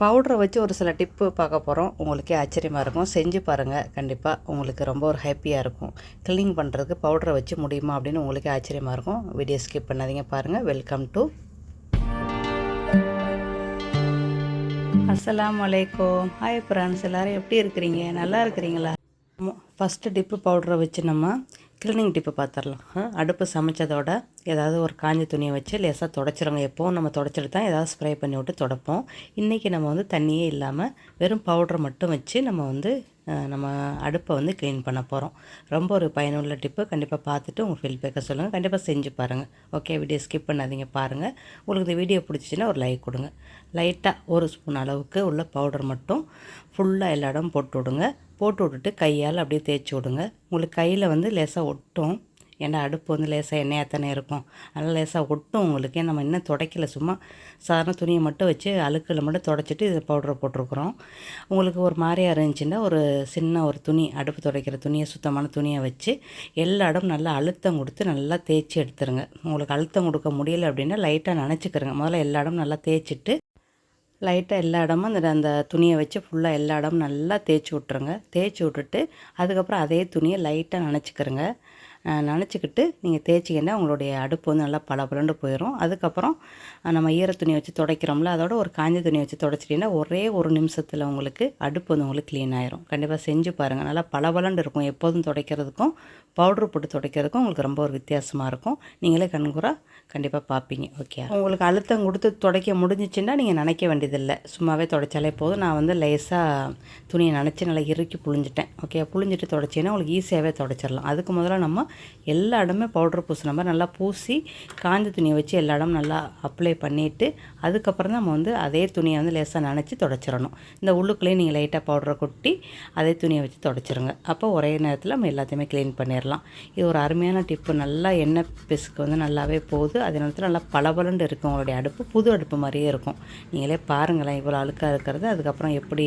பவுடரை வச்சு ஒரு சில டிப்பு பார்க்க போகிறோம் உங்களுக்கே ஆச்சரியமாக இருக்கும். செஞ்சு பாருங்கள் கண்டிப்பாக உங்களுக்கு ரொம்ப ஒரு ஹாப்பியாக இருக்கும். க்ளீன் பண்ணுறதுக்கு பவுடரை வச்சு முடியுமா அப்படின்னு உங்களுக்கே ஆச்சரியமாக இருக்கும். வீடியோ ஸ்கிப் பண்ணாதீங்க. பாருங்கள் வெல்கம் டு அஸ்லாம் வலைக்கம் ஹாய் ஃப்ரெண்ட்ஸ் எல்லோரும் எப்படி இருக்கிறீங்க? நல்லா இருக்கிறீங்களா? ஃபஸ்ட்டு டிப்பு பவுடரை வச்சு நம்ம க்ளீனிங் டிப்பு பார்த்துடலாம். அடுப்பு சமைச்சதோட ஏதாவது ஒரு காஞ்ச துணியை வச்சு லேசாக தொடச்சிருங்க. எப்போவும் நம்ம தொடச்சிட்டு தான் ஏதாவது ஸ்ப்ரே பண்ணி விட்டு தொடப்போம். இன்றைக்கி நம்ம வந்து தண்ணியே இல்லாமல் வெறும் பவுடரை மட்டும் வச்சு நம்ம வந்து நம்ம அடுப்பை வந்து க்ளீன் பண்ண போகிறோம் ரொம்ப ஒரு பயனுள்ள டிப்பு கண்டிப்பாக பார்த்துட்டு உங்கள் ஃபீல்பேக்கை சொல்லுங்கள் கண்டிப்பாக செஞ்சு பாருங்கள் ஓகே வீடியோ ஸ்கிப் பண்ணாதீங்க. பாருங்கள் உங்களுக்கு இந்த வீடியோ பிடிச்சிச்சின்னா ஒரு லைக் கொடுங்க. லைட்டாக ஒரு ஸ்பூன் அளவுக்கு உள்ள பவுடர் மட்டும் ஃபுல்லாக எல்லா இடம் போட்டு விடுங்க. போட்டு விட்டுட்டு கையால் அப்படியே தேய்ச்சி விடுங்க. உங்களுக்கு கையில் வந்து லேசாக ஒட்டும். ஏன்னா அடுப்பு வந்து லேசாக எண்ணெயாக தானே இருக்கும்? அதனால் லேசாக ஒட்டும் உங்களுக்கு. நம்ம இன்னும் துடைக்கல சும்மா சாதாரண துணியை மட்டும் வச்சு அழுக்கில் மட்டும் துடைச்சிட்டு இதை பவுடரை போட்டிருக்குறோம். உங்களுக்கு ஒரு மாதிரியாக இருந்துச்சுன்னா ஒரு சின்ன ஒரு துணி அடுப்பு துடைக்கிற துணியை சுத்தமான துணியை வச்சு எல்லா இடம் நல்லா அழுத்தம் கொடுத்து நல்லா தேய்ச்சி எடுத்துருங்க. உங்களுக்கு அழுத்தம் கொடுக்க முடியல அப்படின்னா லைட்டாக நினச்சிக்கிறங்க. முதல்ல எல்லா இடமும் நல்லா தேய்ச்சிட்டு லைட்டாக எல்லா இடமும் அந்த அந்த துணியை வச்சு ஃபுல்லாக எல்லா இடமும் நல்லா தேய்ச்சி விட்ருங்க தேய்ச்சி விட்டுட்டு அதுக்கப்புறம் அதே துணியை லைட்டாக நனைச்சிக்கிறங்க. நினச்சிக்கிட்டு நீங்கள் தேய்ச்சிங்கன்னா உங்களுடைய அடுப்பு வந்து நல்லா பளபளன்னு போயிடும் அதுக்கப்புறம் நம்ம ஈர துணியை வச்சு துடைக்கிறோம்ல அதோட ஒரு காஞ்ச துணியை வச்சு துடைச்சிட்டிங்கன்னா ஒரே ஒரு நிமிஷத்தில் உங்களுக்கு அடுப்பு வந்து உங்களுக்கு க்ளீன் ஆயிரும். கண்டிப்பாக செஞ்சு பாருங்கள் நல்லா பளபளன்னு இருக்கும். எப்போதும் துடைக்கிறதுக்கும் பவுட்ரு போட்டு துடைக்கிறதுக்கும் உங்களுக்கு ரொம்ப ஒரு வித்தியாசமாக இருக்கும். நீங்களே கண்கூறா கண்டிப்பாக பார்ப்பீங்க ஓகே உங்களுக்கு அழுத்தம் கொடுத்து துடைக்க முடிஞ்சிச்சுன்னா நீங்கள் நினைக்க வேண்டியதில்லை. சும்மாவே துடைச்சாலே போதும். நான் வந்து லேசாக துணியை நினச்சி நல்லா இறுக்கி புழிஞ்சிட்டேன். ஓகே புழிஞ்சிட்டு துடைச்சின்னா உங்களுக்கு ஈஸியாகவே துடைச்சிடலாம். அதுக்கு முதல்ல நம்ம எல்லா இடமே பவுடர் பூசின மாதிரி நல்லா பூசி காஞ்ச துணியை வச்சு எல்லா இடமும் நல்லா அப்ளை பண்ணிவிட்டு அதுக்கப்புறம் தான் நம்ம வந்து அதே துணியை வந்து லேசாக நினச்சி தொடச்சிடணும். இந்த உள்ளுக்குள்ளேயே நீங்கள் லைட்டாக பவுடரை கொட்டி அதே துணியை வச்சு தொடச்சிருங்க. அப்போ ஒரே நேரத்தில் நம்ம எல்லாத்தையுமே க்ளீன் பண்ணிடலாம். இது ஒரு அருமையான டிப்பு நல்லா எண்ணெய் பிசுக்கு வந்து நல்லாவே போகுது. அதே நேரத்தில் நல்லா பளபளன்னு இருக்கும் உங்களுடைய அடுப்பு புது அடுப்பு மாதிரியே இருக்கும். நீங்களே பாருங்களேன் இவ்வளோ அழுக்காக இருக்கிறது. அதுக்கப்புறம் எப்படி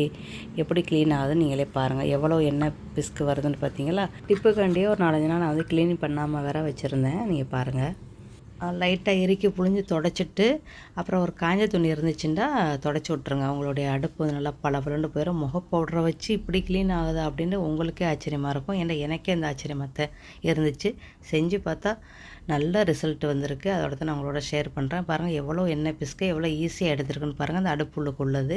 எப்படி க்ளீன் ஆகுதுன்னு நீங்களே பாருங்கள் எவ்வளோ எண்ணெய் பிசுக்கு வருதுன்னு பார்த்தீங்களா? டிப்புக்காண்டியே ஒரு நாலஞ்சு நாள் நான் வந்து க்ளீன் பண்ணாமல் வேற வச்சுருந்தேன். நீங்கள் பாருங்கள் லைட்டாக இறுக்கி புழிஞ்சு தொடச்சிட்டு அப்புறம் ஒரு காஞ்ச துணி இருந்துச்சுன்னா தொடச்சி விட்ருங்க அவங்களுடைய அடுப்பு நல்லா பல பலண்டு போயிடும் முக பவுடரை வச்சு இப்படி க்ளீன் ஆகுது அப்படின்னு உங்களுக்கே ஆச்சரியமாக இருக்கும். ஏன்னா எனக்கே இந்த ஆச்சரியமாக இருந்துச்சு. செஞ்சு பார்த்தா நல்ல ரிசல்ட் வந்திருக்கு. அதோட தான் நான் உங்களோட ஷேர் பண்ணுறேன் பாருங்கள் எவ்வளோ எண்ணெய் பிஸ்க்கு எவ்வளோ ஈஸியாக எடுத்துருக்குன்னு பாருங்கள் அந்த அடுப்புள்ளுக்குள்ளது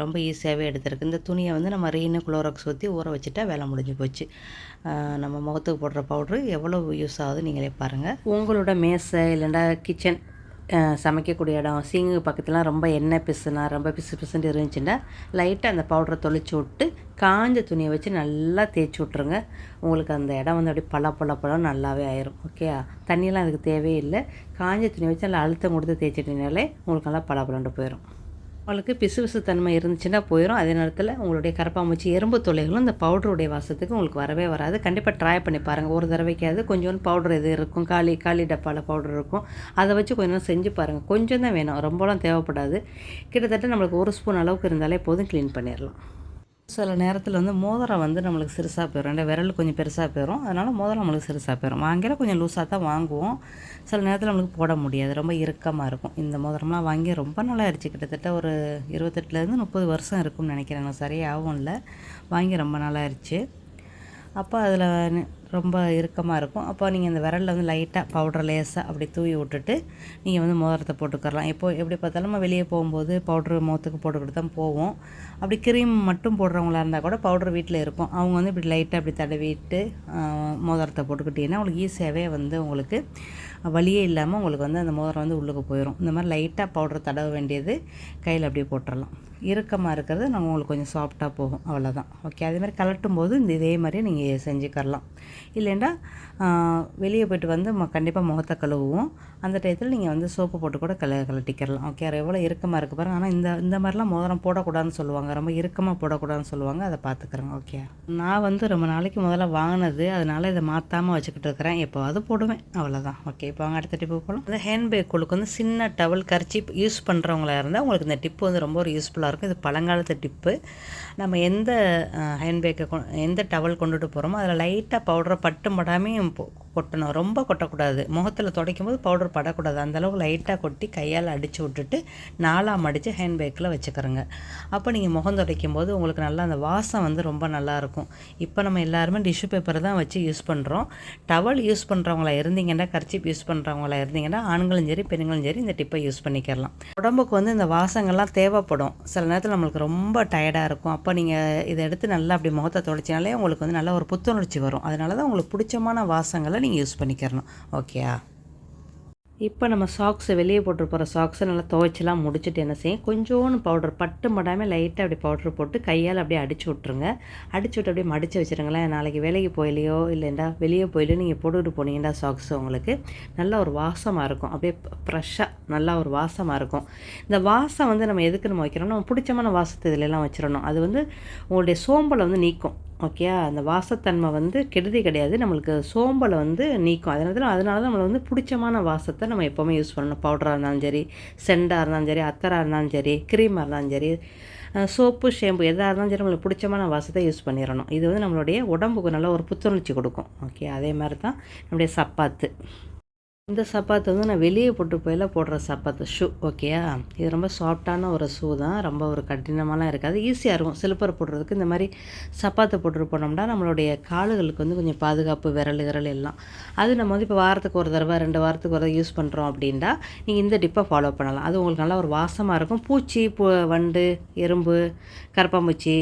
ரொம்ப ஈஸியாகவே எடுத்திருக்கு. இந்த துணியை வந்து நம்ம ரீனு குளோராக்ஸ் ஊற்றி ஊற வச்சுட்டா வேலை முடிஞ்சு போச்சு. நம்ம முகத்துக்கு போடுற பவுட்ரு எவ்வளோ யூஸ் ஆகுது நீங்களே பாருங்கள் உங்களோட மேசை இல்லைன்னா கிச்சன் சமைக்கக்கூடிய இடம் சீங்கு பக்கத்துலாம் ரொம்ப எண்ணெய் பிசுனா ரொம்ப பிசு பிசுன்னு இருந்துச்சுன்னா லைட்டாக அந்த பவுடரை தொளிச்சு விட்டு காஞ்ச துணியை வச்சு நல்லா தேய்ச்சி விட்ருங்க உங்களுக்கு அந்த இடம் வந்து அப்படியே பல பல பழம் நல்லாவே ஆயிரும். ஓகே தண்ணியெல்லாம் அதுக்கு தேவையே இல்லை. காஞ்ச துணியை வச்சு நல்லா அழுத்தம் கொடுத்து தேய்ச்சிட்டிங்கனாலே உங்களுக்கு நல்லா பல போயிடும் உங்களுக்கு பிசுபிசு தன்மை இருந்துச்சுன்னா போயிடும் அதே நேரத்தில் உங்களுடைய கரப்பாம்பூச்சி எறும்பு தொலைகளும் இந்த பவுடருடைய வாசத்துக்கு உங்களுக்கு வரவே வராது. கண்டிப்பாக ட்ரை பண்ணி பாருங்கள் ஒரு தடவைக்காவது கொஞ்சோண்டு பவுடர் இது இருக்கும். காலி காலி டப்பாவில் பவுடர் இருக்கும். அதை வச்சு கொஞ்சம் நேரம் செஞ்சு பாருங்கள் கொஞ்சம் தான் வேணும். ரொம்பலாம் தேவைப்படாது. கிட்டத்தட்ட நம்மளுக்கு ஒரு ஸ்பூன் அளவுக்கு இருந்தாலே போதும். க்ளீன் பண்ணிடலாம். சில நேரத்தில் வந்து மோதிரம் வந்து நம்மளுக்கு சிறுசாக போயிடும் ரெண்டு விரல் கொஞ்சம் பெருசாக போயிடும் அதனால் மோதிரம் நம்மளுக்கு சிறுசாக போயிடும் வாங்கில கொஞ்சம் லூஸாக தான் வாங்குவோம். சில நேரத்தில் நம்மளுக்கு போட முடியாது. ரொம்ப இறுக்கமாக இருக்கும். இந்த மோதிரம்லாம் வாங்கி ரொம்ப நாளாக ஆயிடுச்சு கிட்டத்தட்ட ஒரு இருபத்தெட்டுலேருந்து முப்பது வருஷம் இருக்கும்னு நினைக்கிறேன். சரியாகவும் இல்லை. வாங்கி ரொம்ப நாளாக ஆயிடுச்சு அப்போ அதில் ரொம்ப இறுக்கமாக இருக்கும். அப்போ நீங்கள் இந்த விரலில் வந்து லைட்டாக பவுடர் லேசாக அப்படி தூவி விட்டுட்டு நீங்கள் வந்து மோதிரத்தை போட்டுக்கரலாம் இப்போ எப்படி பார்த்தாலும் நம்ம வெளியே போகும்போது பவுட்ரு முகத்துக்கு போட்டுக்கிட்டு தான் போவோம். அப்படி க்ரீம் மட்டும் போடுறவங்களா இருந்தால் கூட பவுடர் வீட்டில் இருக்கும். அவங்க வந்து இப்படி லைட்டாக அப்படி தடவிட்டு மோதிரத்தை போட்டுக்கிட்டிங்கன்னா உங்களுக்கு ஈஸியாகவே வந்து உங்களுக்கு வலியே இல்லாமல் உங்களுக்கு வந்து அந்த மோதிரம் வந்து உள்ளுக்கு போயிடும் இந்த மாதிரி லைட்டாக பவுடர் தடவ வேண்டியது கையில் அப்படியே போட்டுடலாம் இறுக்கமாக இருக்கிறது நம்ம உங்களுக்கு கொஞ்சம் சாஃப்டாக போகும். அவ்வளோதான் ஓகே அதே மாதிரி கலட்டும் போது இந்த இதே மாதிரியே நீங்கள் செஞ்சுக்கரலாம் இல்லைன்னா வெளியே போயிட்டு வந்து கண்டிப்பாக முகத்தை கழுவுவோம். அந்த டயத்தில் நீங்கள் வந்து சோப்பு போட்டு கூட கல கலட்டிக்கிறலாம் ஓகே எவ்வளோ இறுக்கமாக இருக்குது பாருங்கள் ஆனால் இந்த இந்த மாதிரிலாம் மோதிரம் போடக்கூடாதுன்னு சொல்லுவாங்க. ரொம்ப இறுக்கமாக போடக்கூடாதுன்னு சொல்லுவாங்க. அதை பார்த்துக்குறேங்க ஓகே நான் வந்து ரொம்ப நாளைக்கு முதல்ல வாங்கினது அதனால் இதை மாற்றாமல் வச்சுக்கிட்டு இருக்கிறேன். எப்போவாது போடுவேன். அவ்வளோதான் ஓகே இப்போ வாங்க அடுத்த டிப்பு போகலாம் இந்த ஹேண்ட்பேக் குழுக்கு வந்து சின்ன டவல் கரைச்சி யூஸ் பண்ணுறவங்களா இருந்தால் உங்களுக்கு இந்த டிப்பு வந்து ரொம்ப ஒரு யூஸ்ஃபுல்லாக இருக்கும். இது பழங்காலத்து டிப்பு. நம்ம எந்த ஹேண்ட்பேக்கை எந்த டவல் கொண்டுட்டு போகிறோமோ அதில் லைட்டாக பவுடரை பட்டு மடாமையும் கொட்டணும். ரொம்ப கொட்டக்கூடாது. முகத்தில் துடைக்கும் போது பவுடர் படக்கூடாது அந்தளவுக்கு லைட்டாக கொட்டி கையால் அடித்து விட்டுட்டு நாலாம் மடித்து ஹேண்ட் பேக்கில் வச்சுக்கிறோங்க. அப்போ நீங்கள் முகம் துடைக்கும் போது உங்களுக்கு நல்லா அந்த வாசம் வந்து ரொம்ப நல்லாயிருக்கும் இப்போ நம்ம எல்லாருமே டிஷ்யூ பேப்பரை தான் வச்சு யூஸ் பண்ணுறோம் டவல் யூஸ் பண்ணுறவங்களா இருந்தீங்கன்னா கர்ச்சிப் யூஸ் பண்ணுறவங்களா இருந்தீங்கன்னா ஆண்களும் சரி பெண்களும் சரி இந்த டிப்பை யூஸ் பண்ணிக்கிறலாம் உடம்புக்கு வந்து இந்த வாசங்கள்லாம் தேவைப்படும். சில நேரத்தில் நம்மளுக்கு ரொம்ப டயர்டாக இருக்கும். அப்போ நீங்கள் இதை எடுத்து நல்லா அப்படி முகத்தை தொலைச்சினாலே உங்களுக்கு வந்து நல்ல ஒரு புத்துணர்ச்சி வரும். அதனால தான் உங்களுக்கு பிடிச்சமான வாசங்களை நீங்கள் யூஸ் பண்ணிக்கிறணும். ஓகேயா இப்போ நம்ம சாக்ஸை வெளியே போட்டு போகிற சாக்ஸை நல்லா துவைச்செல்லாம் முடிச்சுட்டு என்ன செய்யும்? கொஞ்சோன்னு பவுடர் பட்டு மடாமல் லைட்டாக அப்படி பவுடர் போட்டு கையால் அப்படியே அடிச்சு விட்ருங்க அடிச்சு விட்டு அப்படியே மடித்து வச்சுருங்களேன். நாளைக்கு வேலைக்கு போயிலையோ இல்லைண்டா வெளியே போயிலையோ நீங்கள் போட்டுக்கிட்டு போனீங்கன்னா சாக்ஸ் உங்களுக்கு நல்லா ஒரு வாசமாக இருக்கும். அப்படியே ஃப்ரெஷ்ஷாக நல்லா ஒரு வாசமாக இருக்கும். இந்த வாசம் வந்து நம்ம எதுக்கு நம்ம வைக்கிறோம் நம்ம பிடிச்சமான வாசத்தை இதிலெல்லாம் வச்சிடணும். அது வந்து உங்களுடைய சோம்பலை வந்து நீக்கும். ஓகே அந்த வாசத்தன்மை வந்து கெடுதி கிடையாது. நம்மளுக்கு சோம்பலை வந்து நீக்கும். அதனால தான் அதனால தான் நம்மளை வந்து பிடிச்சமான வாசத்தை நம்ம எப்போவுமே யூஸ் பண்ணணும். பவுடராக இருந்தாலும் சரி செண்டாக இருந்தாலும் சரி அத்தராக இருந்தாலும் சரி க்ரீமாக இருந்தாலும் சரி சோப்பு ஷேம்பு எதாக இருந்தாலும் சரி நம்மளுக்கு பிடிச்சமான வாசத்தை யூஸ் பண்ணிடணும். இது வந்து நம்மளுடைய உடம்புக்கு நல்ல ஒரு புத்துணர்ச்சி கொடுக்கும். ஓகே அதே மாதிரி தான் நம்முடைய சப்பாத்து. இந்த சப்பாத்து வந்து நான் வெளியே போட்டு போயில போடுற சப்பாத்து. ஷூ ஓகேயா இது ரொம்ப சாஃப்டான ஒரு ஷூ தான். ரொம்ப ஒரு கடினமாலாம் இருக்காது. ஈஸியாக இருக்கும். சிலப்பரை போடுறதுக்கு இந்த மாதிரி சப்பாத்து போட்டுட்டு போனோம்னா நம்மளுடைய காலுகளுக்கு வந்து கொஞ்சம் பாதுகாப்பு விரல் விரல் எல்லாம். அது நம்ம வந்து இப்போ வாரத்துக்கு ஒரு தடவை ரெண்டு வாரத்துக்கு ஒரு தடவை யூஸ் பண்ணுறோம் அப்படின்னா நீங்கள் இந்த டிப்பை ஃபாலோ பண்ணலாம். அது உங்களுக்கு நல்லா ஒரு வாசமாக இருக்கும். பூச்சி பூ வண்டு எறும்பு கரப்பாம்பூச்சி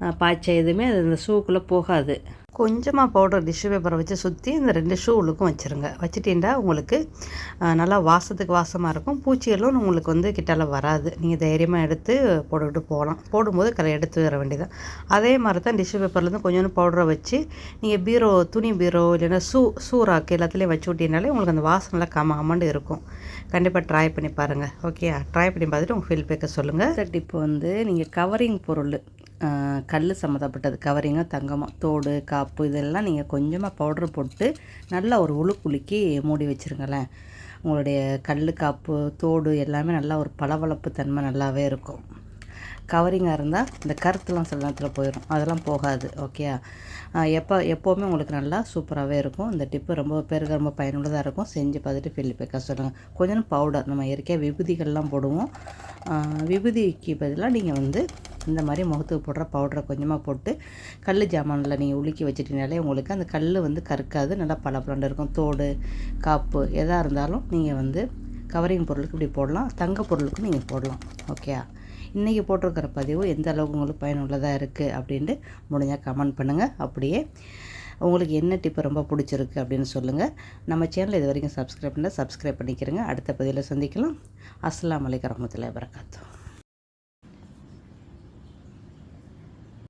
அஹ், பாய்ச்சை எதுவுமே அது இந்த ஷூக்குள்ளே போகாது. கொஞ்சமாக பவுடர் டிஷ்யூ பேப்பரை வச்சு சுற்றி இந்த ரெண்டு ஷூவுக்கும் வச்சுருங்க. வச்சுட்டீங்கன்னா உங்களுக்கு நல்லா வாசத்துக்கு வாசமாக இருக்கும். பூச்சிகளும் உங்களுக்கு வந்து கிட்டால வராது. நீங்கள் தைரியமாக எடுத்து போட்டுக்கிட்டு போகலாம். போடும்போது கரை எடுத்து வர வேண்டியதான் அதே மாதிரி தான் டிஷ்யூ பேப்பர்லேருந்து கொஞ்சோண்டு பவுடரை வச்சு நீங்கள் பீரோ துணி பீரோ இல்லைன்னா ஷூ ஷூ ராக்கு எல்லாத்துலேயும் வச்சு விட்டீங்கனாலே உங்களுக்கு அந்த வாசம் நல்லா கம கமண்டு இருக்கும். கண்டிப்பாக ட்ரை பண்ணி பாருங்கள் ஓகே ட்ரை பண்ணி பார்த்துட்டு உங்கள் ஃபீல் பேக்க சொல்லுங்கள் இப்போ வந்து நீங்கள் கவரிங் பொருள். கல் சம்மந்தப்பட்டது கவரிங்காக தங்கமாக தோடு காப்பு இதெல்லாம் நீங்கள் கொஞ்சமாக பவுடர் போட்டு நல்லா ஒரு உளுக்குலுக்கி மூடி வச்சுருங்களேன். உங்களுடைய கல் காப்பு தோடு எல்லாமே நல்லா ஒரு பளபளப்பு தன்மை நல்லாவே இருக்கும். கவரிங்காக இருந்தால் இந்த கருத்துலாம் சில நேரத்தில் போயிடும் அதெல்லாம் போகாது ஓகே எப்போ எப்போவுமே உங்களுக்கு நல்லா சூப்பராகவே இருக்கும். இந்த டிப்பு ரொம்ப பேருக்கு ரொம்ப பயனுள்ளதாக இருக்கும். செஞ்சு பார்த்துட்டு ஃபீல்பேக்காக சொல்லுங்கள் கொஞ்சம் பவுடர் நம்ம இயற்கையாக விபூதிகள்லாம் போடுவோம். விபூதிக்கு பதிலாக நீங்கள் வந்து இந்த மாதிரி முகத்துக்கு போடுற பவுடரை கொஞ்சமாக போட்டு கல் ஜாமானில் நீங்கள் உலுக்கி வச்சிட்டீங்கனாலே உங்களுக்கு அந்த கல் வந்து கருக்காது நல்லா பளபளன்னு இருக்கும். தோடு காப்பு எதாக இருந்தாலும் நீங்கள் வந்து கவரிங் பொருளுக்கு இப்படி போடலாம். தங்க பொருளுக்கும் நீங்கள் போடலாம். ஓகே இன்றைக்கி போட்டிருக்கிற பதிவு எந்த அளவுக்கு உங்களுக்கு பயனுள்ளதாக இருக்குது அப்படின்ட்டு முடிஞ்சால் கமெண்ட் பண்ணுங்கள் அப்படியே உங்களுக்கு என்ன டிப்பு ரொம்ப பிடிச்சிருக்கு அப்படின்னு சொல்லுங்கள் நம்ம சேனல் இது வரைக்கும் சப்ஸ்கிரைப் பண்ணால் சப்ஸ்கிரைப் பண்ணிக்கிறங்க. அடுத்த பதிவில் சந்திக்கலாம். அஸ்லாம் அலைக்கும் வரமத்துல்லாஹி வரகாத்துஹு